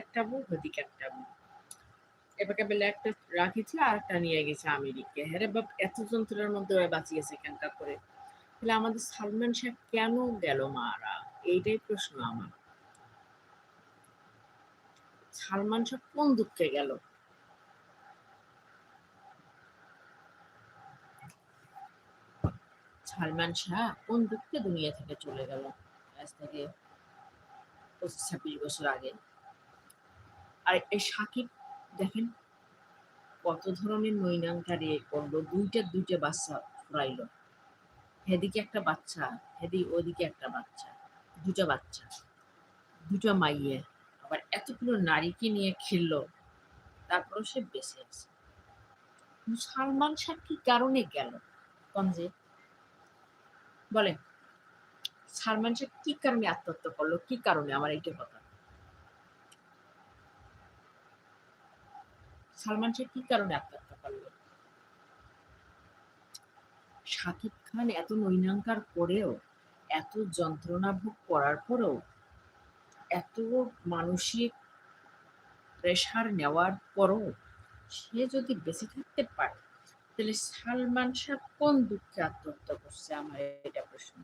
একটা রাখিছে আর একটা নিয়ে গেছে আমেরিকা হ্যাঁ রে বাপ, এত মধ্যে বাঁচিয়েছে কেনকা করে। তাহলে আমাদের সালমান কেন গেল মারা এইটাই প্রশ্ন আমার। সালমান কোন দুঃখে গেল? সালমান শাহ কোন দুঃখে দুনিয়া থেকে চলে গেল? আজ থেকে পঁচিশ ছাব্বিশ বছর আগে। আর এই সাকিব, দেখেন কত ধরনের নৈনাঙ্কারে করল দুইটা দুইটা বাচ্চা ফুরাইলো। হেদিকে একটা বাচ্চা, হেদি ওদিকে একটা বাচ্চা দুটা বাচ্চা দুটা মাইয়ে। আবার এতগুলো নারীকে নিয়ে খেললো তারপরে সে বেঁচে আছে। সালমান শাহ কি কারণে গেল? কনজে বলে সালমান শাহ কি কারণে আত্মহত্যা করল? কি কারণে? আমার এইটা কথা। সালমান শাহ কি কারণে আত্মহত্যা করল? শাকিব খান এত নৈনাঙ্কার করেও, এত যন্ত্রণা ভোগ করার পরেও, এত মানসিক প্রেশার নেওয়ার পরও সে যদি বেঁচে থাকতে পারে, তাহলে সালমান শাহ কোন দুঃখে আত্মহত্যা করছে? আমার এটা প্রশ্ন।